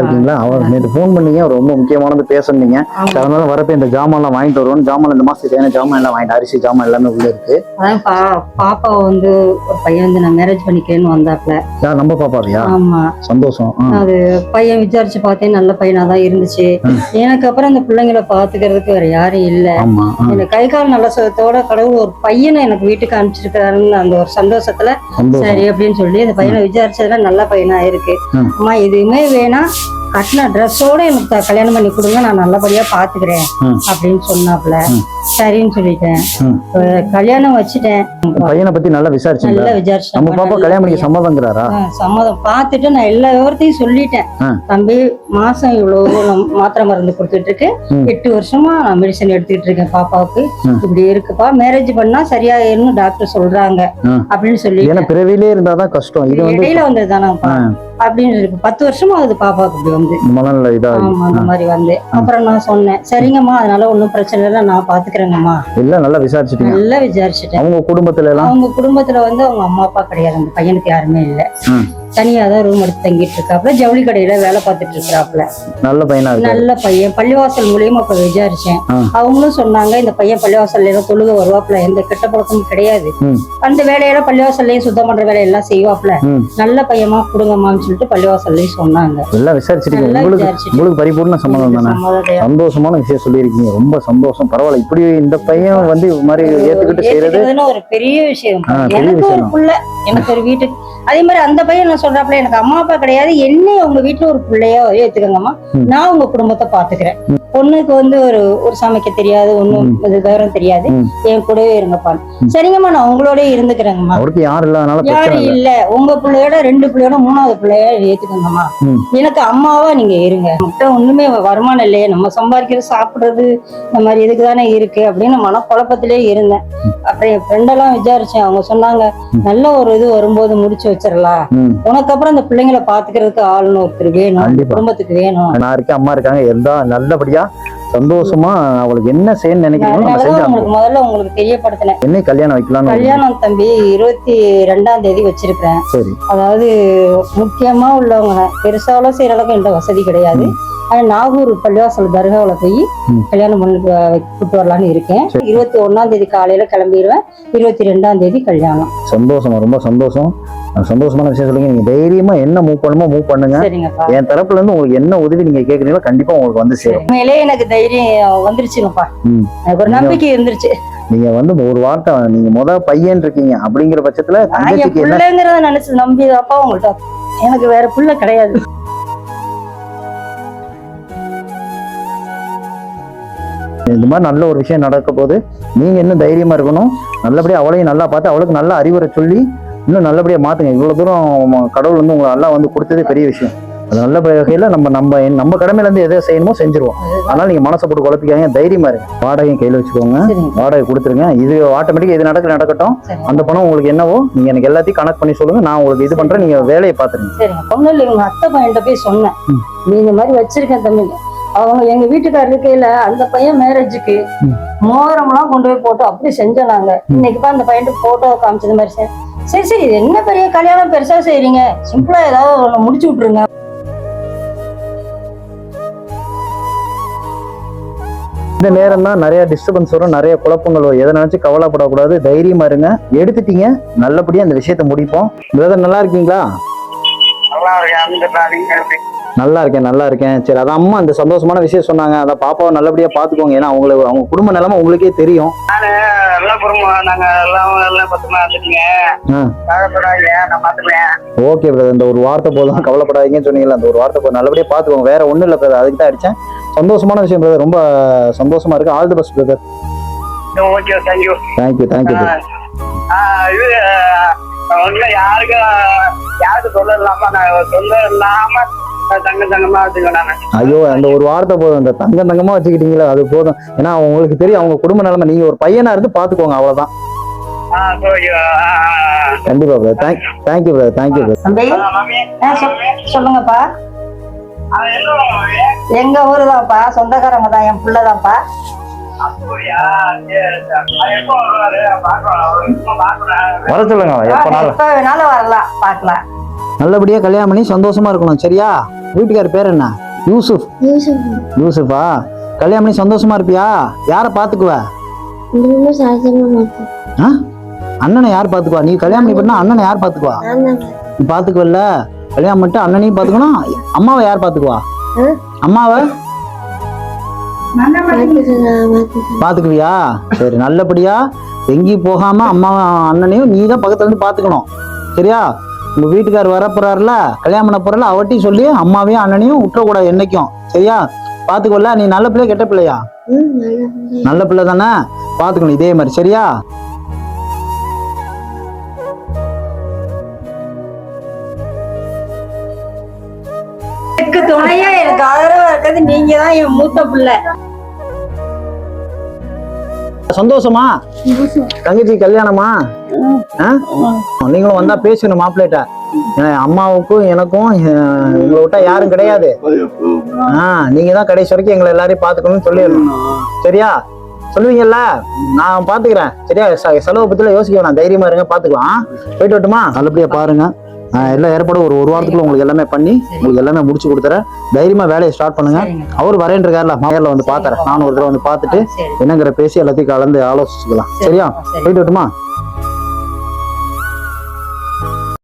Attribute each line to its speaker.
Speaker 1: இருக்கீங்களா அவர் நேற்று ஃபோன் பண்ணீங்க. ரொம்ப முக்கியமானது பேசுனீங்க. அதனால வரப்ப இந்த ஜாமான்லாம் வாங்கிட்டு வருவோம் ஜாமான் இந்த மாசத்துக்கு தேவையான ஜாமான் எல்லாம் வாங்கிட்டு அரிசி ஜாமான் எல்லாமே உள்ள இருக்கு.
Speaker 2: அதான் பா பாப்பா வந்து ஒரு பையன் வந்து நான் மேரேஜ் பண்ணிக்கிறேன்னு வந்தாப்ல
Speaker 1: யார் நம்ம பாப்பாவையா?
Speaker 2: ஆமா.
Speaker 1: சந்தோஷம்.
Speaker 2: அது பையன் விசாரிச்சு பார்த்தேன் நல்ல பையனா தான் இருந்துச்சு. எனக்கு அப்புறம் இந்த பிள்ளைங்களை பாத்துக்கிறதுக்கு வேற யாரும் இல்ல. எனக்கு கை கால் நல்ல சுகத்தோட கடவுள் ஒரு பையனை எனக்கு வீட்டுக்கு அனுப்பிச்சிருக்காருன்னு அந்த ஒரு சந்தோஷத்துல சரி அப்படின்னு சொல்லி அந்த பையனை விசாரிச்சதுல நல்ல பையனா இருக்கு. அம்மா எதுவுமே வேணாம். கட்டின ட்ரெஸ்ஸோட எனக்கு கல்யாணம் பண்ணி கொடுங்க நான் நல்லபடியா பாத்துக்கிறேன். அப்படின்னு சொன்னாப்ல. சரின்னு சொல்லிட்டேன். கல்யாணம் வச்சுட்டேன்.
Speaker 1: பையனை பத்தி நல்லா விசாரிச்சீங்களா?
Speaker 2: நல்லா விசாரிச்சேன்.
Speaker 1: நம்ம பாப்பா கல்யாணம் பண்ணி. சம்மதங்கிறாரா?
Speaker 2: சம்மதம். பார்த்துட்டு நான் எல்லா விவரத்தையும் சொல்லிட்டேன். தம்பி மாசம் இவ்வளவு மாத்திரை மருந்து கொடுத்துட்டு இருக்கு. எட்டு வருஷமா நான் மெடிசன் எடுத்துக்கிட்டு இருக்கேன் பாப்பாவுக்கு. இப்படி இருக்குப்பா. மேரேஜ் பண்ணா சரியாயிரும்னு டாக்டர் சொல்றாங்க. அப்படின்னு சொல்லி
Speaker 1: ஏன்னா பிறவிலே இருந்தாதான் கஷ்டம். இது வந்து
Speaker 2: இடையில வந்ததுதானப்பா. அப்படின்னு இருக்கு. பத்து வருஷமா ஆகுது பாப்பாவுக்கு இப்படி வந்து.
Speaker 1: மனநல இதா
Speaker 2: ஆமா அந்த மாதிரி வந்து. அப்புறம் நான் சொன்னேன் சரிங்கம்மா அதனால ஒண்ணும் பிரச்சனை இல்லை நான் பாத்துக்கிறேங்கம்மா.
Speaker 1: எல்லாம் நல்லா விசாரிச்சிட்டீங்க.
Speaker 2: நல்லா விசாரிச்சுட்டேன்.
Speaker 1: அவங்க குடும்பத்துல எல்லாம்?
Speaker 2: அவங்க குடும்பத்துல வந்து அவங்க அம்மா அப்பா கிடையாது அந்த பையனுக்கு யாருமே இல்ல.
Speaker 1: ம்.
Speaker 2: தனியா தான் ரூம் எடுத்து தங்கிட்டு இருக்காப்புல ஜவுளி கடையில வேலை பார்த்துட்டு இருக்கிறாப்புல.
Speaker 1: நல்ல பையனா
Speaker 2: நல்ல பையன். பள்ளிவாசல் மூலியமா அப்ப விசாரிச்சேன். அவங்களும் சொன்னாங்க இந்த பையன் பள்ளிவாசல்ல எல்லாம் தொழுக வருவாப்புல எந்த கெட்ட பழக்கமும் கிடையாது. அந்த வேலையெல்லாம் பள்ளிவாசல்லையும் சுத்தம் பண்ற வேலையெல்லாம் செய்வாப்புல. நல்ல பையமா கொடுங்கம்மான்னு சொல்லிட்டு பள்ளிவாசல்லையும் சொன்னாங்க. நல்லா
Speaker 1: உங்களுக்கு
Speaker 2: விசாரிச்சுட்டு.
Speaker 1: உங்களுக்கு பரிபூர்ண சம்மதம் தானே? சந்தோஷமான விஷயம் சொல்லியிருக்கீங்க. ரொம்ப சந்தோஷம். பரவாயில்ல. இப்படி இந்த பையன் வந்து இது மாதிரி ஏத்துக்கிட்டு செய்யறது
Speaker 2: ஒரு பெரிய விஷயம். எனக்கு ஒரு. புள்ள. எனக்கு ஒரு வீட்டுக்கு அதே மாதிரி அந்த பையன் சொல்றாப்புல எனக்கு அம்மா அப்பா கிடையாது. என்னைய உங்க வீட்டுல ஒரு பிள்ளையா ஏத்துக்கங்கம்மா. நான் உங்க குடும்பத்தை பாத்துக்கிறேன். பொண்ணுக்கு வந்து ஒரு ஒரு சமைக்க தெரியாது ஒண்ணும்
Speaker 1: ம்.
Speaker 2: இது விவரம் தெரியாது. என் கூடவே இருங்கப்பா.
Speaker 1: ம்.
Speaker 2: சரிங்கம்மா நான் உங்களோடய இருந்துக்கிறேங்கம்மா.
Speaker 1: யாரும் இல்லை.
Speaker 2: உங்க பிள்ளையோட ரெண்டு பிள்ளையோட மூணாவது பிள்ளைய ஏத்துக்கங்கம்மா. எனக்கு அம்மாவா நீங்க இருங்க. மொத்தம் ஒண்ணுமே வருமானம் இல்லையே. நம்ம சம்பாதிக்கிறது சாப்பிடுறது இந்த மாதிரி இதுக்கு தானே இருக்கு அப்படின்னு மனக்குழப்பத்திலே இருந்தேன். அப்புறம் என் ஃப்ரெண்டெல்லாம் விசாரிச்சேன். அவங்க சொன்னாங்க. நல்ல ஒரு இது வரும்போது முடிச்சு வச்சிடலாம். உனக்கு அப்புறம் இந்த பிள்ளைங்களை பாத்துக்கிறதுக்கு ஆளுன்னு ஒருத்தர் வேணும். குடும்பத்துக்கு வேணும்.
Speaker 1: நான் இருக்கேன் அம்மா இருக்காங்க எல்லா நல்லபடியா சந்தோஷமா அவளுக்கு என்ன
Speaker 2: அதனாலதான்
Speaker 1: அனுப்புவோம்
Speaker 2: உங்களுக்கு முதல்ல உங்களுக்கு தெரியப்படுத்தினேன்.
Speaker 1: என்னை கல்யாணம் வைக்கலாம்னு
Speaker 2: கல்யாணம் தம்பி இருபத்தி ரெண்டாம் தேதி வச்சிருக்கிறேன்.
Speaker 1: சரி.
Speaker 2: அதாவது முக்கியமா உள்ளவங்க பெருசாவெல்லாம் செய்யற அளவுக்கு என்கிட்ட வசதி கிடையாது. ஆனா நாகூர் பள்ளிவாசல் தர்காவுல போய். கல்யாணம் பண்ணி கூட்டு வரலான்னு இருக்கேன். இருபத்தி ஒண்ணாம் தேதி காலையில கிளம்பிடுவேன். இருபத்தி ரெண்டாம் தேதி கல்யாணம்.
Speaker 1: சந்தோஷமா ரொம்ப சந்தோஷம். சந்தோஷமான விஷயம் சொல்லுங்க. நீங்க தைரியமா என்ன மூவ் பண்ணுமோ மூவ் பண்ணுங்க. என் தரப்புல இருந்து உங்களுக்கு என்ன உதவி நீங்க கேக்குறீங்களோ கண்டிப்பா உங்களுக்கு வந்து சேரும்.
Speaker 2: உண்மையிலே எனக்கு தைரியம் வந்துருச்சுங்கப்பா. எனக்கு ஒரு நம்பிக்கை இருந்துருச்சு.
Speaker 1: நீங்க வந்து ஒரு வார்த்தை நீங்க முத பையன் இருக்கீங்க அப்படிங்கிற பட்சத்துல தங்கச்சிக்கு என்ன
Speaker 2: நினைச்சு நம்பிதாப்பா உங்கள்ட்ட எனக்கு வேற பிள்ளை கிடையாது.
Speaker 1: இந்த மாதிரி நல்ல ஒரு விஷயம் நடக்க போது நீங்க இன்னும் தைரியமா இருக்கணும். நல்லபடியா அவளையும் நல்லா பார்த்து அவளுக்கு நல்ல அறிவுரை சொல்லி இன்னும் நல்லபடியா மாத்துங்க. இவ்வளவு தூரம் கடவுள் வந்து உங்களை நல்லா வந்து கொடுத்ததே பெரிய விஷயம். அது நல்ல வகையில நம்ம நம்ம நம்ம கடமையில இருந்து எதை செய்யணுமோ செஞ்சிருவோம். அதனால நீங்க மனசை போட்டு குழப்பிக்காங்க தைரியமா இருங்க. வாடகையும் கையில வச்சுக்கோங்க. வாடகை கொடுத்துருங்க. இது ஆட்டோமேட்டிக்கா இது நடக்க நடக்கட்டும். அந்த பணம் உங்களுக்கு என்னவோ நீங்க எனக்கு எல்லாத்தையும் கனெக்ட் பண்ணி சொல்லுங்க. நான் உங்களுக்கு இது பண்றேன். நீங்க வேலையை பாத்துருங்க
Speaker 2: சரிங்க. பொண்ணு இல்லை எங்க அத்தை பையன்கிட்ட போய் சொன்னேன். நீ இந்த மாதிரி வச்சிருக்கேன் தமிழ் அவங்க எங்க வீட்டுக்காரர் இருக்கையில அந்த பையன் மேரேஜுக்கு. மோதிரம்லாம் கொண்டு போய் போட்டு அப்படி செஞ்சோம் நாங்க இன்னைக்கு தான் அந்த பையனுக்கு போட்டோ காமிச்சது மாதிரி சரி சரி இது என்ன பெரிய கல்யாணம் பெருசா செய்றீங்க? சிம்பிளா ஏதாவது ஒண்ணு முடிச்சு விட்டுருங்க.
Speaker 1: இந்த நேரம் தான் நிறைய டிஸ்டர்பன்ஸ் வரும் நிறைய குழப்பங்கள் வரும். எதை நினைச்சு கவலைப்படக்கூடாது தைரியமா இருங்க. எடுத்துட்டீங்க. நல்லபடியா இந்த விஷயத்தை முடிப்போம். பிரதர் நல்லா இருக்கீங்களா?
Speaker 3: நல்லா இருக்கேன் அந்த
Speaker 1: நல்லா இருக்கேன் நல்லா இருக்கேன். சரி அதான் அம்மா அந்த சந்தோஷமான விஷயம் சொன்னாங்க. அதான் பாப்பாவை நல்லபடியா பாத்துக்கோங்க ஏன்னா அவங்களுக்கு அவங்க குடும்ப நிலைமை உங்களுக்கே தெரியும்.
Speaker 3: குடும்பம் நாங்க எல்லாம் எல்லாம் பத்திரமா இருந்துட்டீங்க. கவலைப்படாதீங்க நான் பாத்துக்கிறேன்
Speaker 1: ஓகே பிரதர் இந்த ஒரு வார்த்தை போதும். கவலைப்படாதீங்கன்னு சொன்னீங்கல்ல அந்த ஒரு வார்த்தை போதும். நல்லபடியா பாத்துக்கோங்க வேற ஒண்ணும் இல்ல பிரதர் அதுக்கு தான் அடிச்சேன். சந்தோஷமான விஷயம் பிரதர் ரொம்ப சந்தோஷமா இருக்கு. All the best brother
Speaker 3: okay thank you
Speaker 1: thank you thank you
Speaker 3: இது ஒண்ணு யாருக்கு யாருக்கு சொல்ல இல்லாம நான் சொல்ல இல்லாம தங்க
Speaker 1: ஐயோ அந்த ஒரு வார்த்தை போதும். இந்த தங்கம் தங்கமா வச்சுக்கிட்டீங்களா அது போதும். ஏன்னா உங்களுக்கு தெரியும் அவங்க குடும்ப நிலைமை. நீங்க ஒரு பையனா இருந்து பாத்துக்கோங்க அவ்வளவுதான். கண்டிப்பா brother thank thank you brother thank you brother
Speaker 2: சொல்லுங்கப்பா? எங்க ஊரு தான்ப்பா சொந்தக்காரங்க தான் என்
Speaker 3: எப்போ பாக்குறேன்
Speaker 1: வர சொல்லுங்க
Speaker 2: எப்ப வேணாலும் வரலாம். பார்க்கலாம்.
Speaker 1: நல்லபடியா கல்யாணம் பண்ணி சந்தோஷமா இருக்கணும் சரியா? வீட்டுக்கார் பேர் என்ன? யூசுப் யூசுஃபா. கல்யாணம் பண்ணி சந்தோஷமா இருப்பியா? யாரை பாத்துக்குவ? அண்ணனை யார் பாத்துக்குவா நீ கல்யாணம் பண்ணி பண்ணா அண்ணனை யார் பாத்துக்குவா நீ பாத்துக்குவல்ல கல்யாணம் பண்ணிட்டு அண்ணனையும் பாத்துக்கணும் அம்மாவை யார் பாத்துக்குவா
Speaker 4: ஆ?
Speaker 1: அம்மாவை? பாத்துக்குவியா சரி நல்லபடியா எங்கேயும் போகாம அம்மா அண்ணனையும் நீ தான் பக்கத்துல இருந்து பாத்துக்கணும் சரியா? உங்க வீட்டுக்கார் வரப்போறாருல கல்யாணம் பண்ண போறல அவட்டையும் சொல்லி அம்மாவையும் அண்ணனையும் விட்டுறக்கூடாது என்னைக்கும். சரியா? பாத்துக்கோல நீ நல்ல பிள்ளையா கெட்ட பிள்ளையா?
Speaker 4: நல்லா பிள்ளை.
Speaker 1: தானே? பாத்துக்கணும் இதே மாதிரி சரியா?
Speaker 2: எனக்கு துணையா எனக்கு ஆதரவா இருக்கிறது நீங்க தான் என் மூத்த பிள்ளை.
Speaker 1: சந்தோஷமா? தங்கச்சி கல்யாணமா? ஆ? நீங்களும் வந்தா பேசணும் மாப்பிள்ளைகிட்ட ஏன்னா அம்மாவுக்கும் எனக்கும் உங்களை விட்டா யாரும் கிடையாது. ஆ நீங்க தான் கடைசி வரைக்கும் எங்களை எல்லாரையும் பாத்துக்கணும்னு சொல்லிடணும். சரியா? சொல்லுவீங்கல்ல? நான் பாத்துக்கிறேன். சரியா? செ- செலவு பத்தில யோசிக்க வேணாம். தைரியமா இருங்க பாத்துக்கலாம். போயிட்டு வரட்டுமா? நல்லபடியா பாருங்க. எல்லா ஏற்பாடும் ஒரு ஒரு வாரத்துக்குள்ள உங்களுக்கு எல்லாமே பண்ணி உங்களுக்கு எல்லாமே முடிச்சு கொடுத்துறேன். தைரியமா வேலையை ஸ்டார்ட் பண்ணுங்க. அவர் வரேன்றிருக்காருல நேரில் வந்து பாத்துறேன். நானும் ஒரு தடவை வந்து பார்த்துட்டு
Speaker 2: சரி.
Speaker 1: என்னங்கிற பேசி எல்லாத்தையும் கலந்து ஆலோசிச்சுக்கலாம். சரியா?
Speaker 2: சரி.
Speaker 1: போயிட்டு வரட்டுமா?